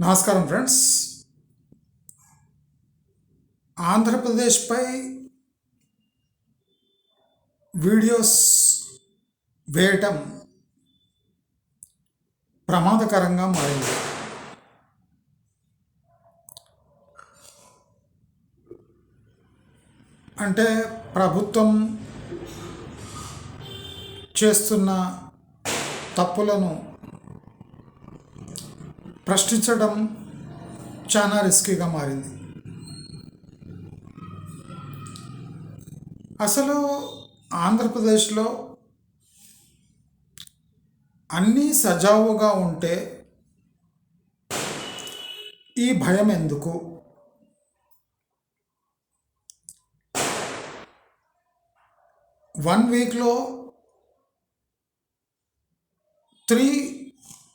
నమస్కారం friends. ఆంధ్రప్రదేశ్పై videos వేయటం ప్రమాదకరంగా మారింది. అంటే ప్రభుత్వం చేస్తున్న తప్పులను ప్రశ్నించడం చాలా రిస్కీగా మారింది. అసలు ఆంధ్రప్రదేశ్లో అన్నీ సజావుగా ఉంటే ఈ భయం ఎందుకు? వన్ వీక్లో త్రీ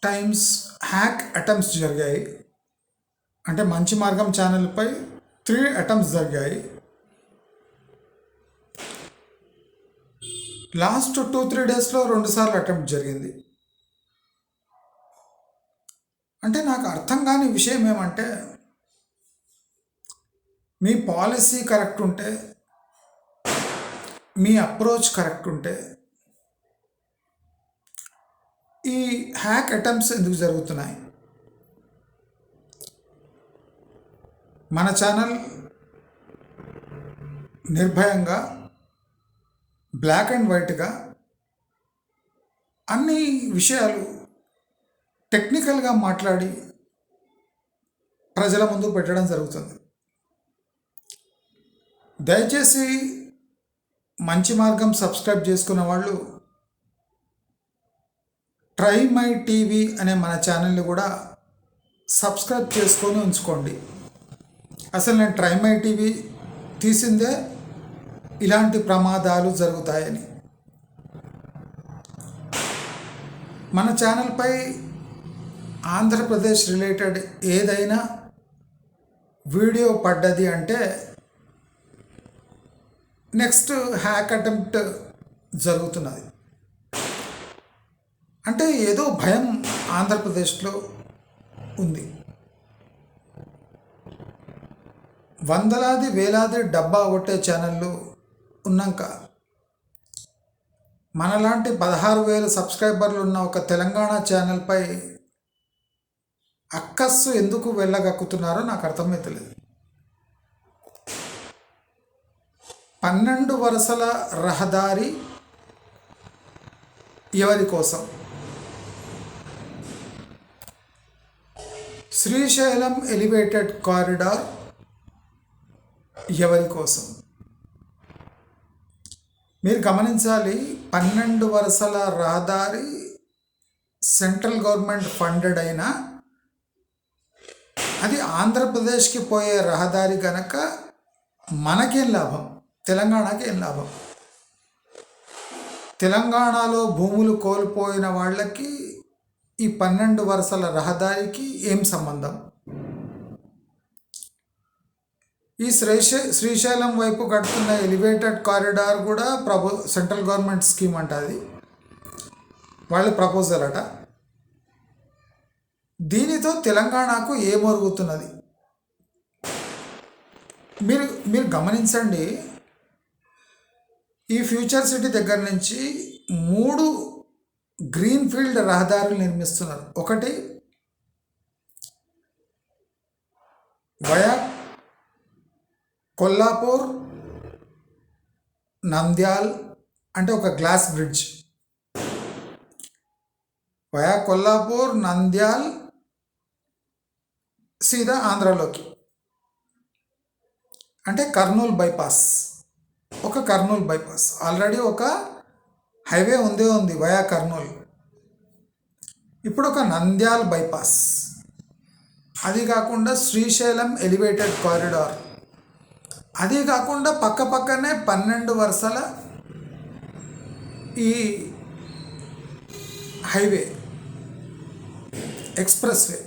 టైమ్స్ హ్యాక్ అటెంప్ట్స్ జరిగాయి. అంటే మంచి మార్గం ఛానల్పై త్రీ అటెంప్ట్స్ జరిగాయి. లాస్ట్ టూ త్రీ డేస్లో రెండుసార్లు అటెంప్ట్ జరిగింది. అంటే నాకు అర్థం కాని విషయం ఏమంటే మీ పాలసీ కరెక్ట్ ఉంటే మీ అప్రోచ్ కరెక్ట్ ఉంటే ఈ హ్యాక్ అటెంప్ట్స్ ఎందుకు జరుగుతున్నాయి? మన ఛానల్ నిర్భయంగా బ్లాక్ అండ్ వైట్గా అన్ని విషయాలు టెక్నికల్గా మాట్లాడి ప్రజల ముందు పెట్టడం జరుగుతుంది. దయచేసి మంచి మార్గం సబ్స్క్రైబ్ చేసుకున్న వాళ్ళు ట్రై మై టీవీ అనే మన ఛానల్ని కూడా సబ్స్క్రైబ్ చేసుకొని ఉంచుకోండి. అసలు నేను ట్రై మై టీవీ తీసిందే ఇలాంటి ప్రమాదాలు జరుగుతాయని. మన ఛానల్పై ఆంధ్రప్రదేశ్ రిలేటెడ్ ఏదైనా వీడియో పడ్డది అంటే నెక్స్ట్ హ్యాక్ అటెంప్ట్ జరుగుతున్నది. అంటే ఏదో భయం ఆంధ్రప్రదేశ్లో ఉంది. వందలాది వేలాది డబ్బా కొట్టే ఛానళ్ళు ఉన్నాక మనలాంటి పదహారు వేల సబ్స్క్రైబర్లు ఉన్న ఒక తెలంగాణ ఛానల్పై అక్కస్సు ఎందుకు వెళ్ళగక్కుతున్నారో నాకు అర్థమవుతలేదు పన్నెండు వరుసల రహదారి ఎవరి కోసం? శ్రీశైలం ఎలివేటెడ్ కారిడార్ ఎవరి కోసం? మీరు గమనించాలి పన్నెండు వరుసల రహదారి సెంట్రల్ గవర్నమెంట్ ఫండెడ్ అయినా అది ఆంధ్రప్రదేశ్కి పోయే రహదారి కనుక మనకేం లాభం? తెలంగాణకి ఏం లాభం? తెలంగాణలో భూములు కోల్పోయిన వాళ్ళకి ఈ పన్నెండు వరుసల రహదారికి ఏం సంబంధం? ఈ శ్రీశై శ్రీశైలం వైపు కడుతున్న ఎలివేటెడ్ కారిడార్ కూడా ప్రభు సెంట్రల్ గవర్నమెంట్ స్కీమ్ అంట అది. వాళ్ళ ప్రపోజల్ అట. దీనితో తెలంగాణకు ఏమరుగుతున్నది? మీరు మీరు గమనించండి. ఈ ఫ్యూచర్ సిటీ దగ్గర నుంచి మూడు గ్రీన్ఫీల్డ్ రహదారులు నిర్మిస్తున్నారు. ఒకటి వయా కొల్లాపూర్ నంద్యాల్ అంటే ఒక glass bridge. Via Kollapur Nandyal సీదా ఆంధ్రాలోకి. అంటే కర్నూలు బైపాస్. ఒక కర్నూలు బైపాస్. ఆల్రెడీ ఒక హైవే ఉందే ఉంది వయా కర్నూలు. ఇప్పుడు ఒక నంద్యాల బైపాస్. అది కాకుండా శ్రీశైలం ఎలివేటెడ్ కారిడార్. అది కాకుండా పక్క పక్కనే పన్నెండు వరుసల ఈ హైవే ఎక్స్ప్రెస్ వే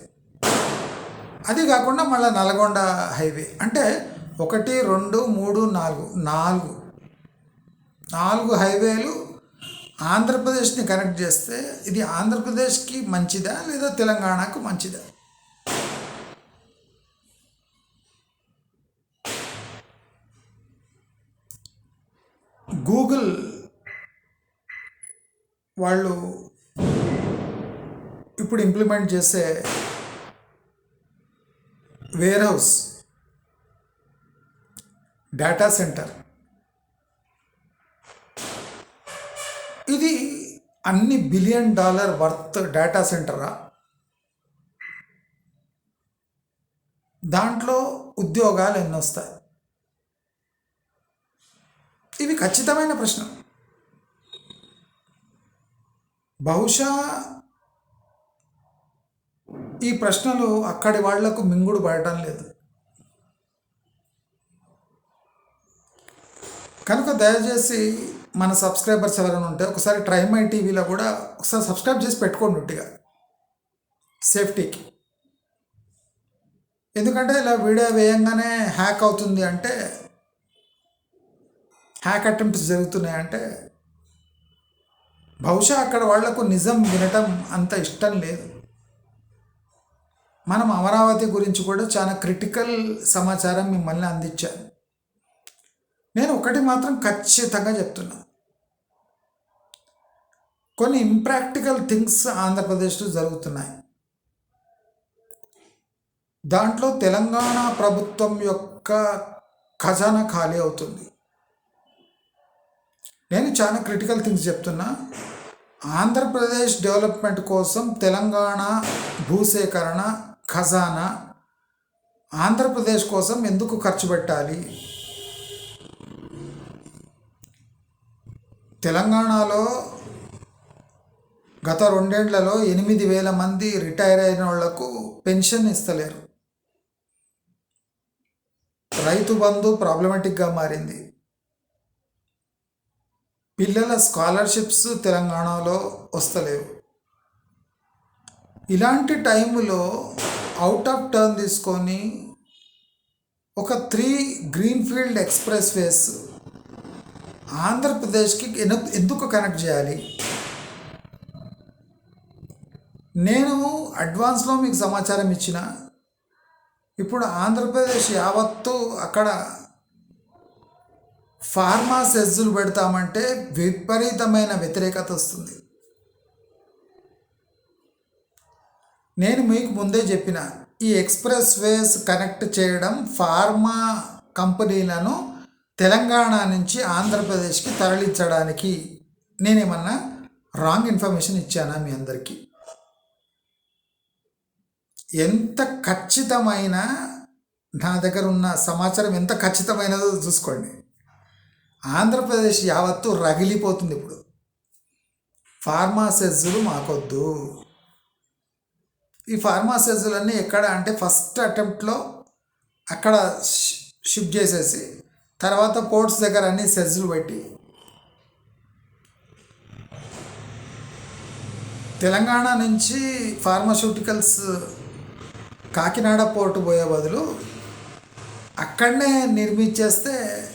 అది కాకుండా మళ్ళీ నల్గొండ హైవే. అంటే ఒకటి రెండు మూడు నాలుగు నాలుగు. నాలుగు హైవేలు ఆంధ్రప్రదేశ్ని కనెక్ట్ చేస్తే ఇది ఆంధ్రప్రదేశ్కి మంచిదా లేదా తెలంగాణకు మంచిదా? గూగుల్ వాళ్ళు ఇప్పుడు ఇంప్లిమెంట్ చేసే వేర్ హౌస్ డేటా సెంటర్ అన్ని బిలియన్ డాలర్ వర్త్ డేటా సెంటరా? దాంట్లో ఉద్యోగాలు ఎన్ని వస్తాయి ఇవి ఖచ్చితమైన ప్రశ్న. బహుశా ఈ ప్రశ్నలు అక్కడి వాళ్ళకు మింగుడు పడటం లేదు. కనుక దయచేసి మన సబ్స్క్రైబర్స్ ఎవరైనా ఉంటే ఒకసారి ట్రైమై టీవీలో కూడా ఒకసారి సబ్స్క్రైబ్ చేసి పెట్టుకోండి ఉట్టిగా. సేఫ్టీకి. ఎందుకంటే ఇలా వీడియో వేయంగానే హ్యాక్ అవుతుంది అంటే హ్యాక్ అటెంప్ట్స్ జరుగుతున్నాయంటే బహుశా అక్కడ వాళ్ళకు నిజం వినటం అంత ఇష్టం లేదు. మనం అమరావతి గురించి కూడా చాలా క్రిటికల్ సమాచారం మిమ్మల్ని అందించాను. నేను ఒకటి మాత్రం ఖచ్చితంగా చెప్తున్నాను కొన్ని ఇంప్రాక్టికల్ థింగ్స్ ఆంధ్రప్రదేశ్లో జరుగుతున్నాయి. దాంట్లో తెలంగాణ ప్రభుత్వం యొక్క ఖజానా ఖాళీ అవుతుంది. నేను చాలా క్రిటికల్ థింగ్స్ చెప్తున్నా. ఆంధ్రప్రదేశ్ డెవలప్మెంట్ కోసం తెలంగాణ భూసేకరణ ఖజానా ఆంధ్రప్రదేశ్ కోసం ఎందుకు ఖర్చు పెట్టాలి? తెలంగాణలో గత రెండేళ్ళలో ఎనిమిది వేల మంది రిటైర్ అయిన వాళ్ళకు పెన్షన్ ఇస్తలేరు. రైతు బంధు ప్రాబ్లమాటిక్గా మారింది. పిల్లల స్కాలర్షిప్స్ తెలంగాణలో వస్తలేవు. ఇలాంటి టైంలో అవుట్ ఆఫ్ టర్న్ తీసుకొని ఒక త్రీ గ్రీన్ఫీల్డ్ ఎక్స్ప్రెస్ వేస్ ఆంధ్రప్రదేశ్కి ఎందుకు కనెక్ట్ చేయాలి? నేను అడ్వాన్స్లో మీకు సమాచారం ఇచ్చిన. ఇప్పుడు ఆంధ్రప్రదేశ్ యావత్తు అక్కడ ఫార్మా సెజ్జులు పెడతామంటే విపరీతమైన వ్యతిరేకత వస్తుంది. నేను మీకు ముందే చెప్పిన ఈ ఎక్స్ప్రెస్ వేస్ కనెక్ట్ చేయడం ఫార్మా కంపెనీలను తెలంగాణ నుంచి ఆంధ్రప్రదేశ్కి తరలించడానికి. నేనేమన్నా రాంగ్ ఇన్ఫర్మేషన్ ఇచ్చానా మీ అందరికీ? ఎంత ఖచ్చితమైన నా దగ్గర ఉన్న సమాచారం ఎంత ఖచ్చితమైనదో చూసుకోండి. ఆంధ్రప్రదేశ్ యావత్తు రగిలిపోతుంది ఇప్పుడు. ఫార్మాసెజ్లు మాకొద్దు. ఈ ఫార్మాసెజ్లన్నీ ఎక్కడ అంటే ఫస్ట్ అటెంప్ట్లో అక్కడ షిఫ్ట్ చేసేసి తర్వాత పోర్ట్స్ దగ్గర అన్ని సెజ్లు పెట్టి తెలంగాణ నుంచి ఫార్మాస్యూటికల్స్ కాకినాడ పోర్టు పోయే బదులు అక్కడనే నిర్మించేస్తే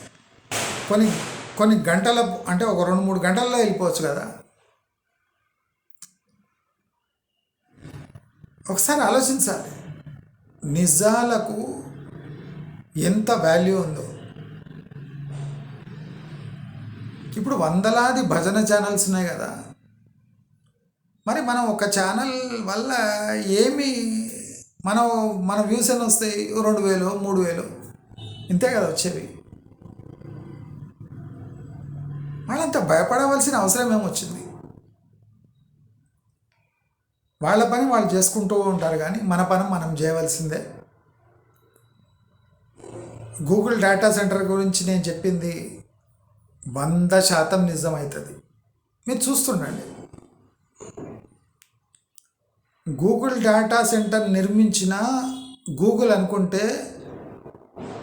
కొన్ని కొన్ని గంటల అంటే ఒక రెండు మూడు గంటల్లో వెళ్ళిపోవచ్చు కదా. ఒకసారి ఆలోచించాలి. నిజాలకు ఎంత వాల్యూ ఉందో. ఇప్పుడు వందలాది భజన ఛానల్స్ ఉన్నాయి కదా. మరి మనం ఒక ఛానల్ వల్ల ఏమి మనం మన వ్యూస్ ఎన్ని వస్తాయి? రెండు వేలు మూడు వేలు. ఇంతే కదా వచ్చేవి. వాళ్ళంత భయపడవలసిన అవసరం ఏమొచ్చింది? వాళ్ళ పని వాళ్ళు చేసుకుంటూ ఉంటారు కానీ మన పని మనం చేయవలసిందే. గూగుల్ డేటా సెంటర్ గురించి నేను చెప్పింది వంద శాతం నిజమవుతుంది మీరు చూస్తుండండి. గూగుల్ డేటా సెంటర్ నిర్మించిన గూగుల్ అనుకుంటే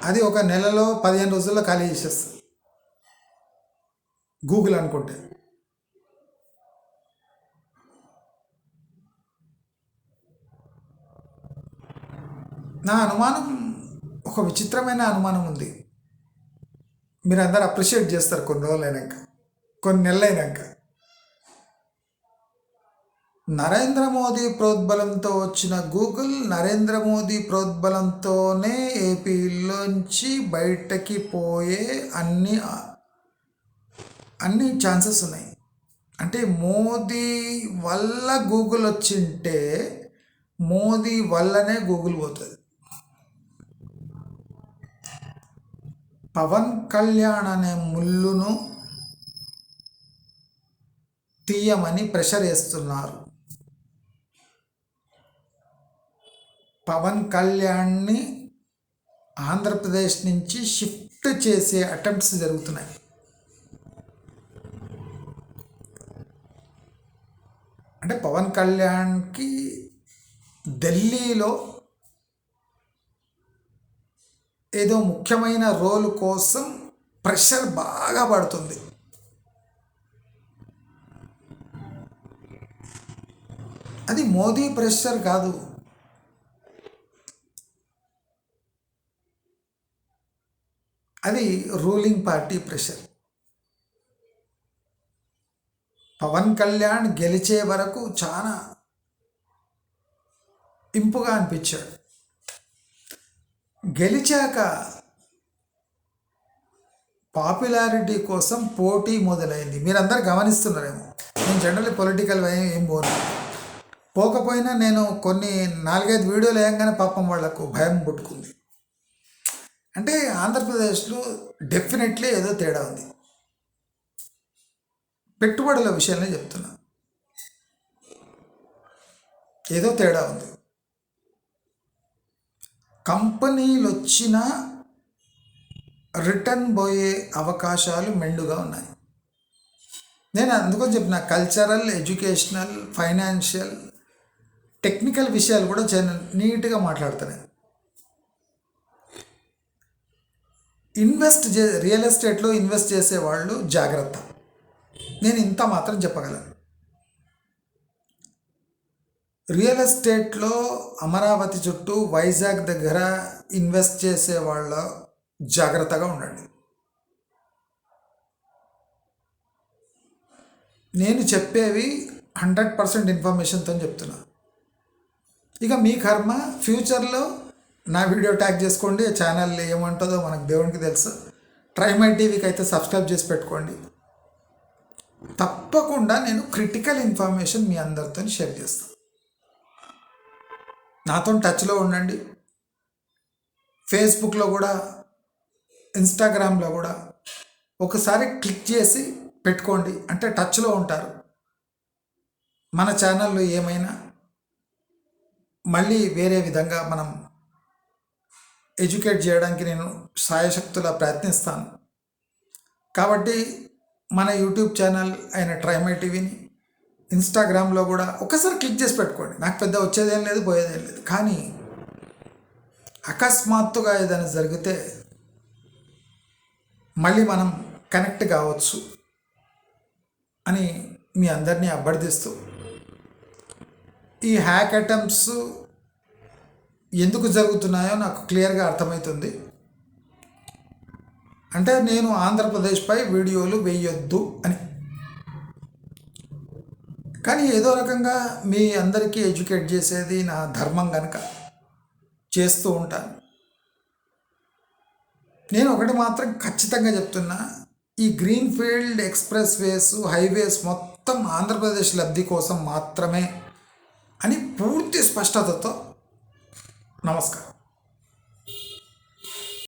అది ఒక నెలలో పదిహేను రోజుల్లో ఖాళీ చేసేస్తుంది. గూగుల్ అనుకుంటే. నా అనుమానం ఒక విచిత్రమైన అనుమానం ఉంది. మీరు అందరు అప్రిషియేట్ చేస్తారు కొన్ని రోజులు అయినాక కొన్ని నెలలు అయినాక నరేంద్ర మోదీ ప్రోద్బలంతో వచ్చిన గూగుల్ నరేంద్ర మోదీ ప్రోద్బలంతోనే ఏపీలోంచి బయటకి పోయే అన్ని అన్ని ఛాన్సెస్ ఉన్నాయి. అంటే మోదీ వల్ల గూగుల్ వచ్చింటే మోదీ వల్లనే గూగుల్ పోతుంది. పవన్ కళ్యాణ్ అనే ముళ్ళును తీయమని ప్రెషర్ వేస్తున్నారు. పవన్ కళ్యాణ్ని ఆంధ్రప్రదేశ్ నుంచి షిఫ్ట్ చేసే అటెంప్ట్స్ జరుగుతున్నాయి. అంటే పవన్ కళ్యాణ్కి ఢిల్లీలో ఏదో ముఖ్యమైన రోల్ కోసం ప్రెషర్ బాగా పడుతుంది. అది మోదీ ప్రెషర్ కాదు. అది ruling party pressure Pawan Kalyan గెలిచే వరకు చాలా ఇంపుగా అనిపించాడు. గెలిచాక పాపులారిటీ కోసం పోటీ మొదలైంది. మీరందరూ గమనిస్తున్నారేమో. నేను జనరల్లీ పొలిటికల్ ఏం పోను పోకపోయినా నేను కొన్ని నాలుగైదు వీడియోలు వేయంగానే పాపం వాళ్ళకు భయం పుట్టుకుంది. అంటే ఆంధ్రప్రదేశ్లో డెఫినెట్లీ ఏదో తేడా ఉంది. పెట్టుబడుల విషయంలో చెప్తున్నా. ఏదో తేడా ఉంది. కంపెనీలు వచ్చిన రిటర్న్ పోయే అవకాశాలు మెండుగా ఉన్నాయి. నేను అందుకని చెప్పిన కల్చరల్ ఎడ్యుకేషనల్ ఫైనాన్షియల్ టెక్నికల్ విషయాలు కూడా చాలా నీట్గా మాట్లాడుతున్నాయి. ఇన్వెస్ట్ చే రియల్ ఎస్టేట్లో ఇన్వెస్ట్ చేసే వాళ్ళు జాగ్రత్త. నేను ఇంత మాత్రం చెప్పగలను. రియల్ ఎస్టేట్లో అమరావతి చుట్టూ వైజాగ్ దగ్గర ఇన్వెస్ట్ చేసే వాళ్ళ జాగ్రత్తగా ఉండండి. నేను చెప్పేవి హండ్రెడ్ పర్సెంట్ ఇన్ఫర్మేషన్తో చెప్తున్నా. ఇక మీ కర్మ ఫ్యూచర్లో నా వీడియో ట్యాగ్ చేసుకోండి ఛానల్ ఏమంటుందో మనకు దేవునికి తెలుసు. ట్రైమై టీవీకి అయితే సబ్స్క్రైబ్ చేసి పెట్టుకోండి. తప్పకుండా నేను క్రిటికల్ ఇన్ఫర్మేషన్ మీ అందరితో షేర్ చేస్తాను నాతో టచ్లో ఉండండి. ఫేస్బుక్లో కూడా ఇన్స్టాగ్రామ్లో కూడా ఒకసారి క్లిక్ చేసి పెట్టుకోండి. అంటే టచ్లో ఉంటారు. మన ఛానల్లో ఏమైనా మళ్ళీ వేరే విధంగా మనం ఎడ్యుకేట్ చేయడానికి నేను సాయశక్తులా ప్రయత్నిస్తాను. కాబట్టి మన యూట్యూబ్ ఛానల్ అయిన ట్రైమై టీవీని ఇన్స్టాగ్రామ్లో కూడా ఒకసారి క్లిక్ చేసి పెట్టుకోండి. నాకు పెద్ద వచ్చేదేం లేదు పోయేదేం లేదు. కానీ అకస్మాత్తుగా ఏదైనా జరిగితే మళ్ళీ మనం కనెక్ట్ కావచ్చు అని మీ అందరినీ అభ్యర్థిస్తూ ఈ హ్యాక్ అటెంప్ట్స్ ఎందుకు జరుగుతున్నాయో నాకు క్లియర్గా అర్థమవుతుంది. అంటే నేను ఆంధ్రప్రదేశ్పై వీడియోలు వేయొద్దు అని. కానీ ఏదో రకంగా మీ అందరికీ ఎడ్యుకేట్ చేసేది నా ధర్మం కనుక చేస్తూ ఉంటాను. నేను ఒకటి మాత్రం ఖచ్చితంగా చెప్తున్నా ఈ గ్రీన్ఫీల్డ్ ఎక్స్ప్రెస్ వేస్ హైవేస్ మొత్తం ఆంధ్రప్రదేశ్ లబ్ధి కోసం మాత్రమే అని పూర్తి స్పష్టతతో నమస్కారం